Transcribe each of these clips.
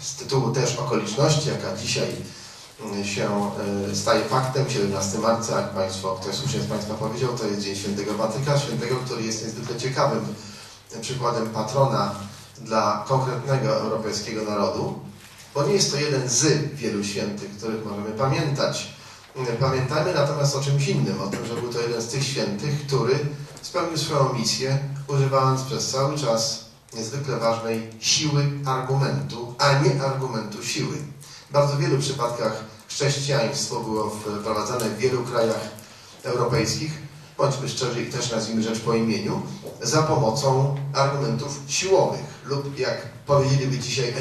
z tytułu też okoliczności, jaka dzisiaj mm, się e, staje faktem. 17 marca, jak Państwo, ktoś słusznie z Państwa powiedział, to jest Dzień Świętego Watyka, świętego, który jest niezwykle ciekawym przykładem patrona dla konkretnego europejskiego narodu, bo nie jest to jeden z wielu świętych, których możemy pamiętać. Pamiętajmy natomiast o czymś innym, o tym, że był to jeden z tych świętych, który spełnił swoją misję, używając przez cały czas niezwykle ważnej siły argumentu, a nie argumentu siły. W bardzo wielu przypadkach chrześcijaństwo było wprowadzane w wielu krajach europejskich, bądźmy szczerzy też nazwijmy rzecz po imieniu, za pomocą argumentów siłowych lub, jak powiedzieliby dzisiaj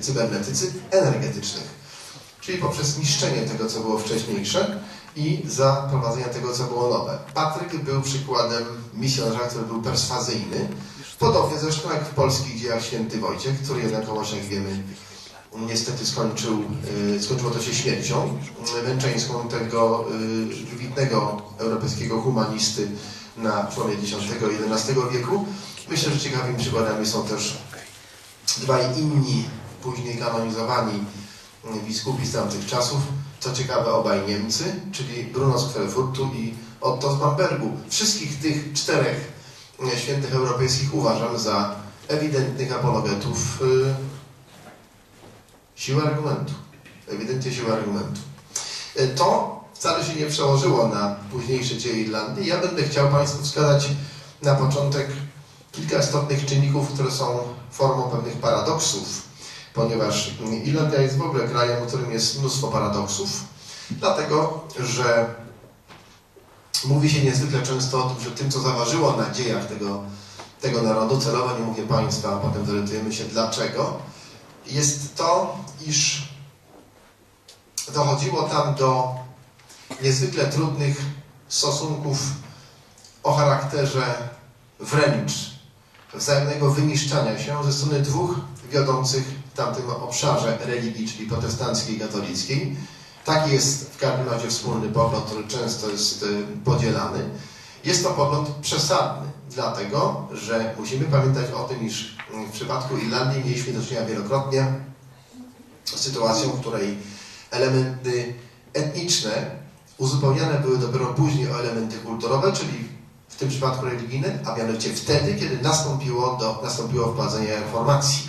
cybernetycy, energetycznych. Czyli poprzez niszczenie tego, co było wcześniejsze i za prowadzenie tego, co było nowe. Patryk był przykładem misjonarza, który był perswazyjny, Podobnie zresztą jak w polskich dziejach święty Wojciech, który jednakowoż, jak wiemy, niestety skończył, y, skończyło to się śmiercią męczeńską tego y, wybitnego europejskiego humanisty na przełomie X i XI wieku. Myślę, że ciekawymi przykładami są też dwaj inni, później kanonizowani biskupi z tamtych czasów. Co ciekawe, obaj Niemcy, czyli Bruno z Querfurtu i Otto z Bambergu. Wszystkich tych czterech świętych europejskich uważam za ewidentnych apologetów y, siły argumentu. Ewidentnie siły argumentu. Y, to wcale się nie przełożyło na późniejsze dzieje Irlandii. Ja będę chciał Państwu wskazać na początek kilka istotnych czynników, które są formą pewnych paradoksów, ponieważ Irlandia jest w ogóle krajem, w którym jest mnóstwo paradoksów, dlatego że Mówi się niezwykle często o tym, że tym, co zaważyło na dziejach tego, tego narodu, celowo nie mówię państwa, a potem dowiadujemy się dlaczego, jest to, iż dochodziło tam do niezwykle trudnych stosunków o charakterze wręcz wzajemnego wyniszczania się ze strony dwóch wiodących tamtym obszarze religii, czyli protestanckiej i katolickiej, Taki jest w każdym razie wspólny pogląd, który często jest y, podzielany. Jest to pogląd przesadny, dlatego że musimy pamiętać o tym, iż w przypadku Irlandii mieliśmy do czynienia wielokrotnie z sytuacją, w której elementy etniczne uzupełniane były dopiero później o elementy kulturowe, czyli w tym przypadku religijne, a mianowicie wtedy, kiedy nastąpiło, do, nastąpiło wprowadzenie reformacji,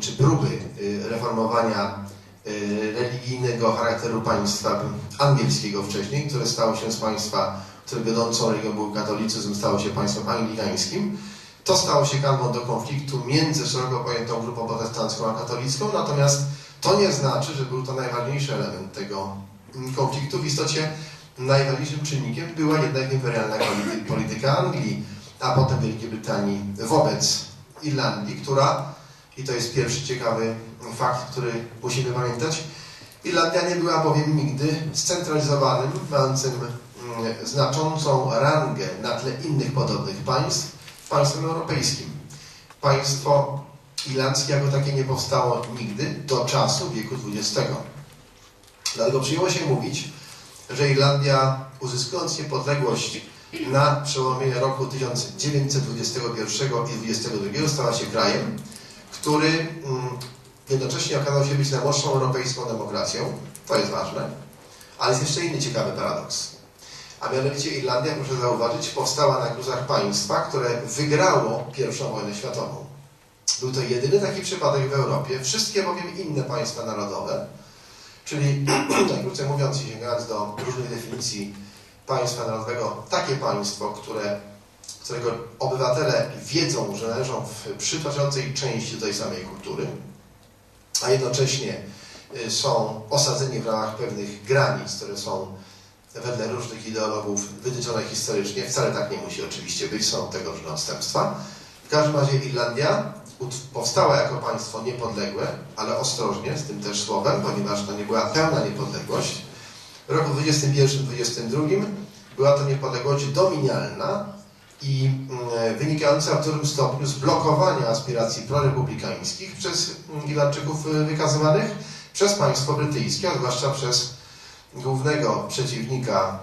czy próby y, reformowania Y, religijnego charakteru państwa angielskiego wcześniej, które stało się z państwa, które wiodącą religią był katolicyzm, stało się państwem anglikańskim. To stało się kanwą do konfliktu między szeroko pojętą grupą protestancką a katolicką, natomiast to nie znaczy, że był to najważniejszy element tego konfliktu. W istocie najważniejszym czynnikiem była jednak imperialna polityka Anglii, a potem Wielkiej Brytanii wobec Irlandii, która i to jest pierwszy ciekawy fakt, który musimy pamiętać. Irlandia nie była bowiem nigdy scentralizowanym, mającym mm, znaczącą rangę na tle innych podobnych państw, państwem europejskim. Państwo irlandzkie jako takie nie powstało nigdy do czasu wieku XX. Dlatego przyjęło się mówić, że Irlandia uzyskując niepodległość na przełomie roku 1921 i 1922 stała się krajem, który mm, jednocześnie okazał się być najmłodszą europejską demokracją. To jest ważne. Ale jest jeszcze inny ciekawy paradoks. A mianowicie Irlandia, proszę zauważyć, powstała na gruzach państwa, które wygrało I wojnę światową. Był to jedyny taki przypadek w Europie. Wszystkie bowiem inne państwa narodowe, czyli najkrócej mówiąc i sięgając do różnych definicji państwa narodowego, takie państwo, które którego obywatele wiedzą, że należą w przytłaczającej części tej samej kultury, a jednocześnie y, są osadzeni w ramach pewnych granic, które są wedle różnych ideologów wytyczone historycznie. Wcale tak nie musi oczywiście być, są tego różne odstępstwa. W każdym razie Irlandia powstała jako państwo niepodległe, ale ostrożnie z tym też słowem, ponieważ to nie była pełna niepodległość. W roku 21-22 była to niepodległość dominialna, i mm, wynikająca w którym stopniu z blokowania aspiracji prorepublikańskich przez mm, Irlandczyków y, wykazywanych przez państwo brytyjskie, a zwłaszcza przez głównego przeciwnika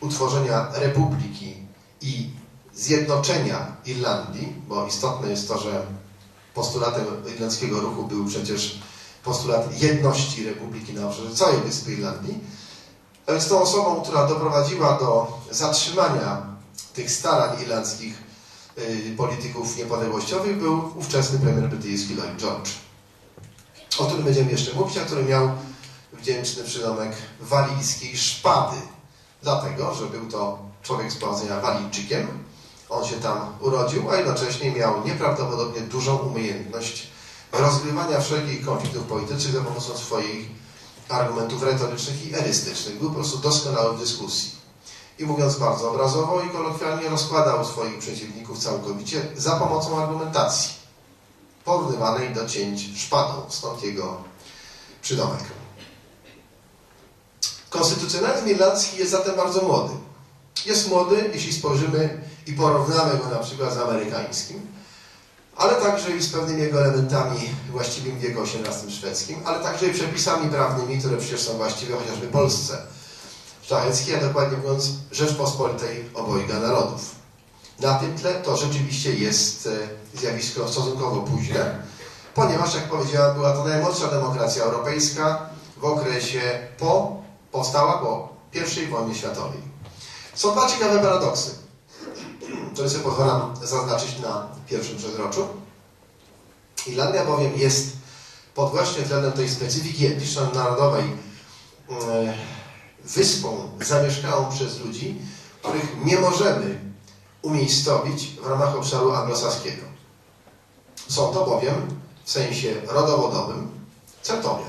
utworzenia republiki i zjednoczenia Irlandii, bo istotne jest to, że postulatem irlandzkiego ruchu był przecież postulat jedności Republiki na obszarze całej Wyspy Irlandii. A więc tą osobą, która doprowadziła do zatrzymania tych starań irlandzkich y, polityków niepodległościowych był ówczesny premier brytyjski Lloyd George, o którym będziemy jeszcze mówić, a który miał wdzięczny przydomek walijskiej szpady, dlatego, że był to człowiek z pochodzenia Walijczykiem, on się tam urodził, a jednocześnie miał nieprawdopodobnie dużą umiejętność rozgrywania wszelkich konfliktów politycznych za pomocą swoich argumentów retorycznych i erystycznych. Był po prostu doskonały w dyskusji. I mówiąc bardzo obrazowo i kolokwialnie, rozkładał swoich przeciwników całkowicie za pomocą argumentacji, porównywanej do cięć szpadą, stąd jego przydomek. Konstytucjonalizm irlandzki jest zatem bardzo młody. Jest młody, jeśli spojrzymy i porównamy go na przykład z amerykańskim, ale także i z pewnymi jego elementami właściwymi w wieku XVIII szwedzkim, ale także i przepisami prawnymi, które przecież są właściwe chociażby Polsce szlacheckiej, a dokładnie mówiąc Rzeczpospolitej obojga narodów. Na tym tle to rzeczywiście jest e, zjawisko stosunkowo późne, ponieważ, jak powiedziałem, była to najmłodsza demokracja europejska w okresie po, powstała po I wojnie światowej. Są dwa ciekawe paradoksy które sobie pozwalam zaznaczyć na pierwszym przezroczu. Irlandia bowiem jest pod właśnie względem tej specyfiki etniczno-narodowej e, wyspą zamieszkałą przez ludzi, których nie możemy umiejscowić w ramach obszaru anglosaskiego. Są to bowiem w sensie rodowodowym Celtowie,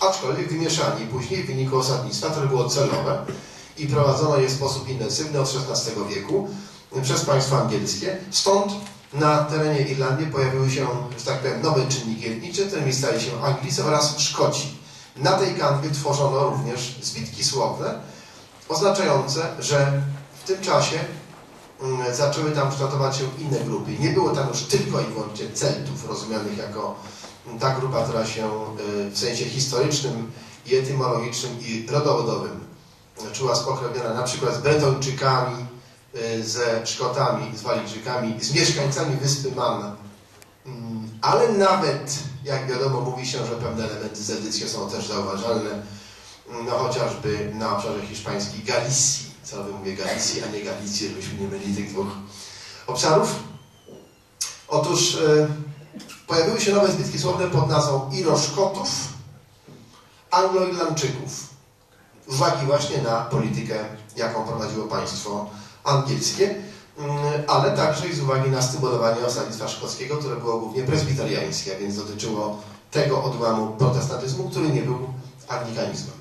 aczkolwiek wymieszani później w wyniku osadnictwa, które było celowe i prowadzono je w sposób intensywny od XVI wieku, przez państwa angielskie. Stąd na terenie Irlandii pojawiły się, że tak powiem, nowe czynniki etniczne, którymi stali się Anglicy oraz Szkoci. Na tej kanwie tworzono również zbitki słowne, oznaczające, że w tym czasie mm, zaczęły tam kształtować się inne grupy. Nie było tam już tylko i wyłącznie Celtów, rozumianych jako ta grupa, która się y, w sensie historycznym i etymologicznym i rodowodowym czuła spokrewniona na przykład z Bretończykami, Y, ze Szkotami, z Walijczykami, z mieszkańcami wyspy Man. Ale nawet, jak wiadomo, mówi się, że pewne elementy zedyckie są też zauważalne, mm, no chociażby na obszarze hiszpańskiej Galicji. Celowo mówię Galicji, a nie Galicji, żebyśmy nie myli tych dwóch obszarów. Otóż y, pojawiły się nowe zbytki słowne pod nazwą Iroszkotów, Anglo-Irlandczyków. Uwagi właśnie na politykę, jaką prowadziło państwo angielskie, ale także i z uwagi na stymulowanie osadnictwa szkockiego, które było głównie prezbiteriańskie, a więc dotyczyło tego odłamu protestantyzmu, który nie był anglikanizmem.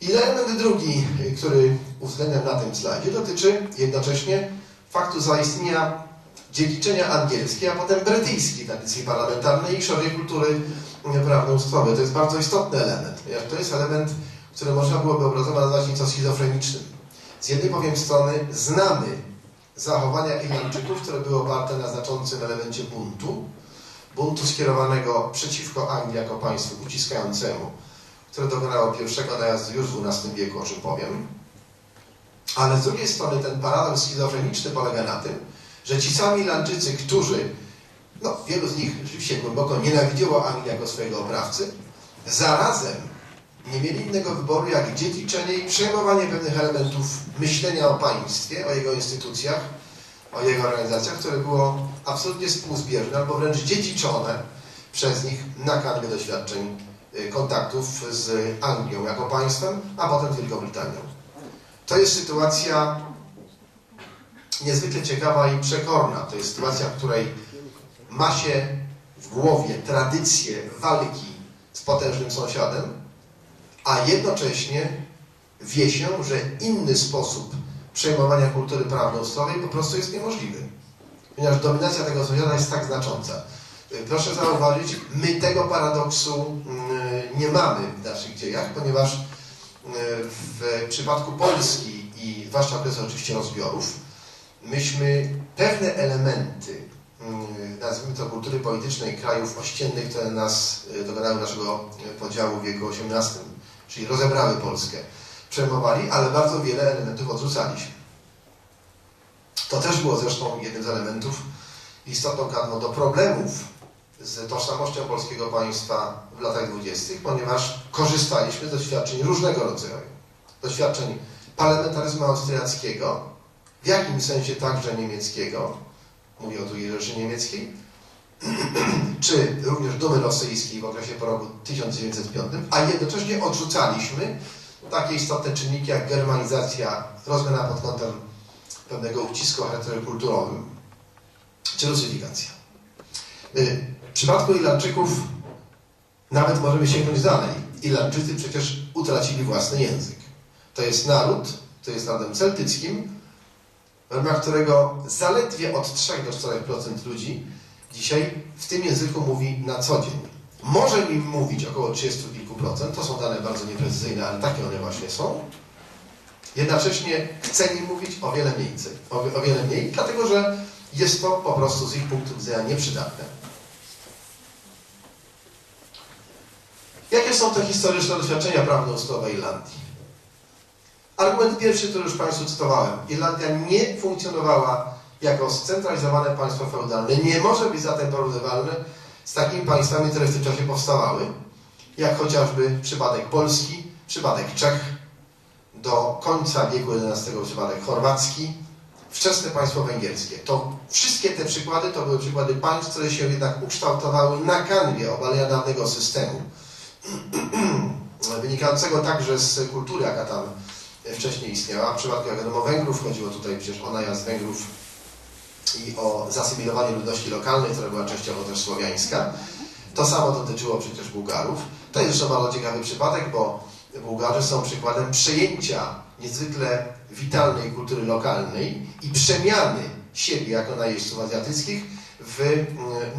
I element drugi, który uwzględniam na tym slajdzie, dotyczy jednocześnie faktu zaistnienia dziedziczenia angielskiej, a potem brytyjskiej tradycji parlamentarnej i szerszej kultury prawno-ustrojowej. To jest bardzo istotny element, ponieważ to jest element, który można byłoby obrazowo nazwać nieco schizofrenicznym. Z jednej bowiem strony znamy zachowania Irlandczyków, które były oparte na znaczącym elemencie buntu, buntu skierowanego przeciwko Anglii jako państwu uciskającemu, które dokonało pierwszego najazdu już w XII wieku, o czym powiem. Ale z drugiej strony ten paradoks schizofreniczny polega na tym, że ci sami Irlandczycy, którzy, no wielu z nich rzeczywiście głęboko nienawidziło Anglii jako swojego oprawcy, zarazem nie mieli innego wyboru jak dziedziczenie i przejmowanie pewnych elementów myślenia o państwie, o jego instytucjach, o jego organizacjach, które było absolutnie współzbieżne albo wręcz dziedziczone przez nich na kanwie doświadczeń y, kontaktów z Anglią jako państwem, a potem z Wielką Brytanią. To jest sytuacja niezwykle ciekawa i przekorna. To jest sytuacja, w której ma się w głowie tradycję walki z potężnym sąsiadem, a jednocześnie wie się, że inny sposób przejmowania kultury prawno-ustrojowej po prostu jest niemożliwy. Ponieważ dominacja tego sąsiada jest tak znacząca. Proszę zauważyć, my tego paradoksu mm, nie mamy w naszych dziejach, ponieważ mm, w przypadku Polski i zwłaszcza w okresie oczywiście rozbiorów, myśmy pewne elementy, mm, nazwijmy to kultury politycznej krajów ościennych, które nas y, dokonały naszego podziału w wieku XVIII, czyli rozebrały Polskę, przejmowali, ale bardzo wiele elementów odrzucaliśmy. To też było zresztą jednym z elementów istotną kadrą do problemów z tożsamością polskiego państwa w latach dwudziestych, ponieważ korzystaliśmy z doświadczeń różnego rodzaju. Doświadczeń parlamentaryzmu austriackiego, w jakimś sensie także niemieckiego, mówię o II Rzeszy Niemieckiej, czy również dumy rosyjskiej w okresie po roku 1905, a jednocześnie odrzucaliśmy takie istotne czynniki jak germanizacja, rozmiana pod kątem pewnego ucisku o charakterze kulturowym, czy rusyfikacja. Y, w przypadku Irlandczyków nawet możemy sięgnąć dalej. Irlandczycy przecież utracili własny język. To jest naród, to jest narodem celtyckim, w ramach którego zaledwie od 3 do 4% ludzi dzisiaj w tym języku mówi na co dzień. Może im mówić około 30 kilku procent, to są dane bardzo nieprecyzyjne, ale takie one właśnie są. Jednocześnie chce nim mówić o wiele mniej, o, wiele mniej, dlatego że jest to po prostu z ich punktu widzenia nieprzydatne. Jakie są te historyczne doświadczenia prawno-ustrojowe Irlandii? Argument pierwszy, który już Państwu cytowałem. Irlandia nie funkcjonowała jako scentralizowane państwo feudalne. Nie może być zatem porównywalne z takimi państwami, które w tym czasie powstawały, jak chociażby przypadek Polski, przypadek Czech, do końca wieku XI przypadek chorwacki, wczesne państwo węgierskie. To wszystkie te przykłady to były przykłady państw, które się jednak ukształtowały na kanwie obalenia dawnego systemu, wynikającego także z kultury, jaka tam wcześniej istniała. W przypadku wiadomo Węgrów chodziło tutaj przecież o najazd Węgrów i o zasymilowanie ludności lokalnej, która była częściowo też słowiańska. To samo dotyczyło przecież Bułgarów. To jest zresztą bardzo ciekawy przypadek, bo Bułgarzy są przykładem przejęcia niezwykle witalnej kultury lokalnej i przemiany siebie jako najeźdźców azjatyckich w mm,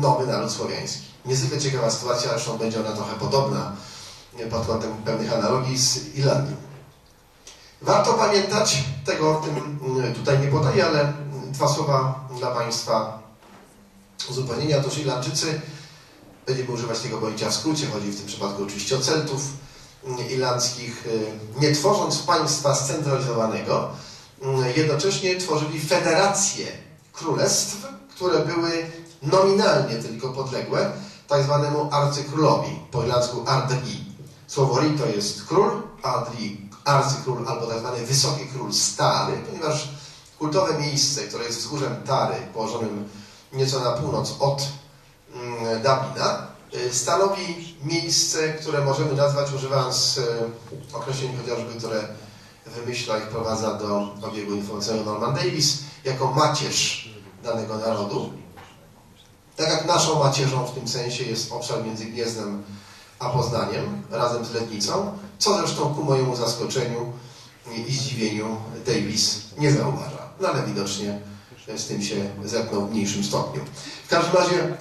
nowy naród słowiański. Niezwykle ciekawa sytuacja, zresztą będzie ona trochę podobna pod kątem pewnych analogii z Irlandią. Warto pamiętać, tego tym mm, tutaj nie podaję, ale dwa słowa dla Państwa uzupełnienia. Otóż Irlandczycy, będziemy używać tego pojęcia w skrócie, chodzi w tym przypadku oczywiście o Celtów mm, irlandzkich, y, nie tworząc państwa scentralizowanego, mm, jednocześnie tworzyli federacje królestw, które były nominalnie tylko podległe tak zwanemu arcykrólowi, po irlandzku Ardri. Słowo ri to jest król, Ardri arcykról albo tak zwany wysoki król stary, ponieważ kultowe miejsce, które jest wzgórzem Tary, położonym nieco na północ od mm, Dublina, y, stanowi miejsce, które możemy nazwać, używając y, określeń chociażby, które wymyśla i wprowadza do obiegu informacyjnego Norman Davis, jako macierz danego narodu. Tak jak naszą macierzą w tym sensie jest obszar między Gniezdem a Poznaniem, razem z Letnicą, co zresztą ku mojemu zaskoczeniu i zdziwieniu Davis nie zauważa. No ale widocznie z tym się zetknął w mniejszym stopniu. W każdym razie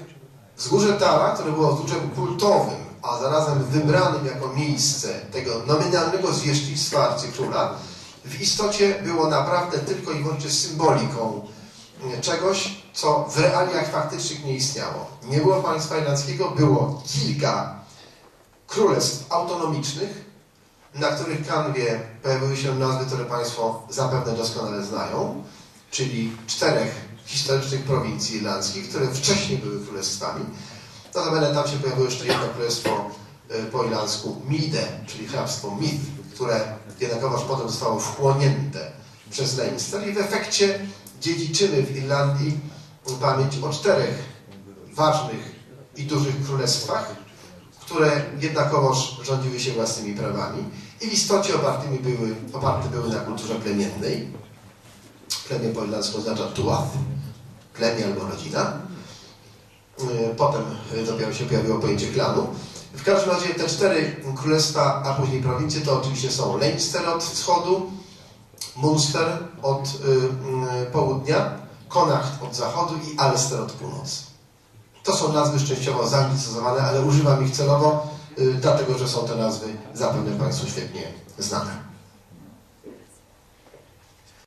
wzgórze Tara, które było wzgórzem kultowym, a zarazem wybranym jako miejsce tego nominalnego zwierzchnictwa arcykróla, w istocie było naprawdę tylko i wyłącznie symboliką czegoś, co w realiach faktycznych nie istniało. Nie było państwa irlandzkiego, było kilka królestw autonomicznych, na których kanwie pojawiły się nazwy, które Państwo zapewne doskonale znają, czyli czterech historycznych prowincji irlandzkich, które wcześniej były królestwami. Notabene tam się pojawiło jeszcze jedno królestwo e, po irlandzku Mide, czyli hrabstwo Meath, które jednakowoż potem zostało wchłonięte przez Leinster i w efekcie dziedziczymy w Irlandii pamięć o czterech ważnych i dużych królestwach, które jednakowoż rządziły się własnymi prawami i w istocie opartymi były, oparte były na kulturze plemiennej. Plemię po irlandzku oznacza tuath, plemię albo rodzina. Y, potem dopiero się pojawiło pojęcie klanu. W każdym razie te cztery królestwa, a później prowincje, to oczywiście są Leinster od wschodu, Munster od y, y, południa, Connacht od zachodu i Ulster od północy. To są nazwy częściowo zaanglicyzowane, ale używam ich celowo, y, dlatego że są te nazwy zapewne Państwu świetnie znane.